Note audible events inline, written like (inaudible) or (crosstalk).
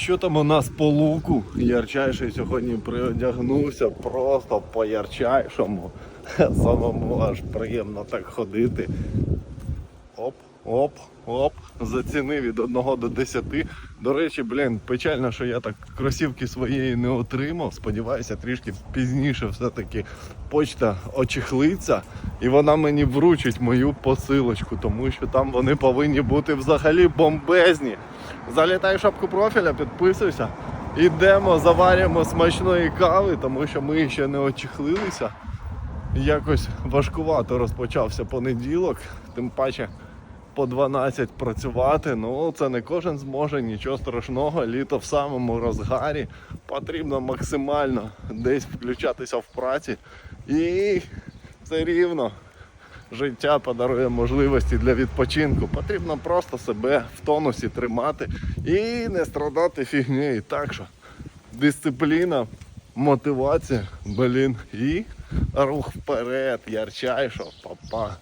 Що там у нас по луку? Ярчайший сьогодні приодягнувся просто по ярчайшому. (laughs) Самому аж приємно так ходити. Оп, оп, оп. Зацінив від 1 до 10. До речі, блін, печально, що я так кросівки своєї не отримав. Сподіваюся, трішки пізніше все-таки почта очехлиться і вона мені вручить мою посилочку, тому що там вони повинні бути взагалі бомбезні. Залітай в шапку профіля, підписуйся. Ідемо, заварюємо смачної кави, тому що ми ще не очехлилися. Якось важкувато розпочався понеділок, тим паче по 12 працювати. Ну це не кожен зможе, нічого страшного. Літо в самому розгарі. Потрібно максимально десь включатися в праці. І все рівно життя подарує можливості для відпочинку. Потрібно просто себе в тонусі тримати і не страдати фігнею. Так що дисципліна, мотивація, блін, і рух вперед, ярчайшо, папа.